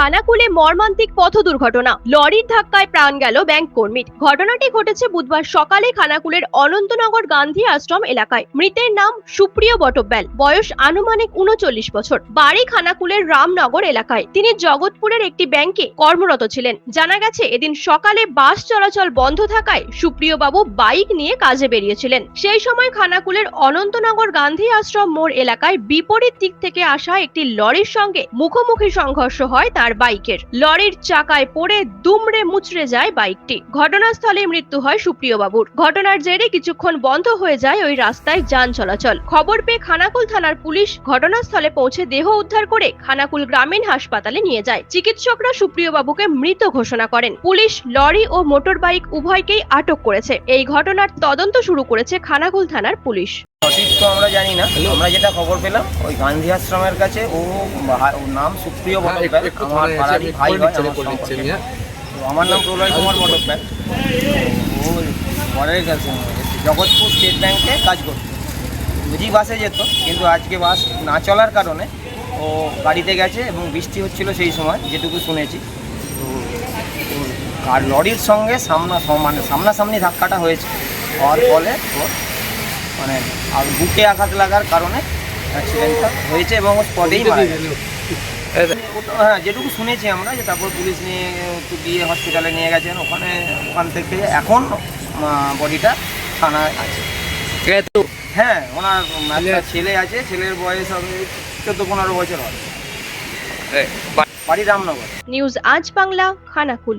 খানাকুলে মর্মান্তিক পথ দুর্ঘটনা। লরির ধাক্কায় প্রাণ গেল ব্যাংক কর্মীর। ঘটনাটি ঘটেছে বুধবার সকালে খানাকুলের অনন্তনগর গান্ধী আশ্রম এলাকায়। মৃতের নাম সুপ্রিয় বটব্যাল। বয়স আনুমানিক উনচল্লিশ বছর। বাড়ি খানাকুলের রামনগর এলাকায়। তিনি জগৎপুরের একটি ব্যাংকে কর্মরত ছিলেন। জানা গেছে, এদিন সকালে বাস চলাচল বন্ধ থাকায় সুপ্রিয় বাবু বাইক নিয়ে কাজে বেরিয়েছিলেন। সেই সময় খানাকুলের অনন্তনগর গান্ধী আশ্রম মোড় এলাকায় বিপরীত দিক থেকে আসা একটি লরির সঙ্গে মুখোমুখি সংঘর্ষ হয় তার বাইকের। লরির চাকায় পড়ে দুমড়ে মুচড়ে যায় বাইকটি। ঘটনাস্থলে মৃত্যু হয় সুপ্রিয় বাবুর ঘটনার জেরে কিছুক্ষণ বন্ধ হয়ে যায় ওই রাস্তায় যান চলাচল। খবর পেয়ে খানাকুল থানার পুলিশ ঘটনাস্থলে পৌঁছে দেহ উদ্ধার করে খানাকুল গ্রামীণ হাসপাতালে নিয়ে যায়। চিকিৎসকরা সুপ্রিয় বাবুকে মৃত ঘোষণা করেন। পুলিশ লরি ও মোটর বাইক উভয়কেই আটক করেছে। এই ঘটনার তদন্ত শুরু করেছে খানাকুল থানার পুলিশ। সঠিক তো আমরা জানি না। আমরা যেটা খবর পেলাম ওই গান্ধী আশ্রমের কাছে ও নাম সুপ্রিয় বটব্যাল আমার পাড়ারই ভাই হয় আমার সম্পর্কে। আমার নাম প্রলয় কুমার বটব্যাল ও পরের কাছে জগৎপুর স্টেট ব্যাংকে কাজ করতো। বুঝি বাসে যেত কিন্তু আজকে বাস না চলার কারণে ও গাড়িতে গেছে এবং বৃষ্টি হচ্ছিল সেই সময় যেটুকু শুনেছি। তো আর লরির সঙ্গে সামনা মানে সামনাসামনি ধাক্কাটা হয়েছে। হওয়ার ফলে ওর মানে আর বুকে আঘাত লাগার কারণে অ্যাক্সিডেন্টটা হয়েছে এবং স্পটেই মারা হ্যাঁ যেটুকু শুনেছি আমরা যে তারপর পুলিশ নিয়ে একটু গিয়ে হসপিটালে নিয়ে গেছেন ওখানে ওখান থেকে এখন বডিটা থানায় আছে। হ্যাঁ ওনার একটা ছেলে আছে। ছেলের বয়স হবে চোদ্দ পনেরো বছর হবে। বাড়ি রামনগর। নিউজ আজ বাংলা খানাকুল।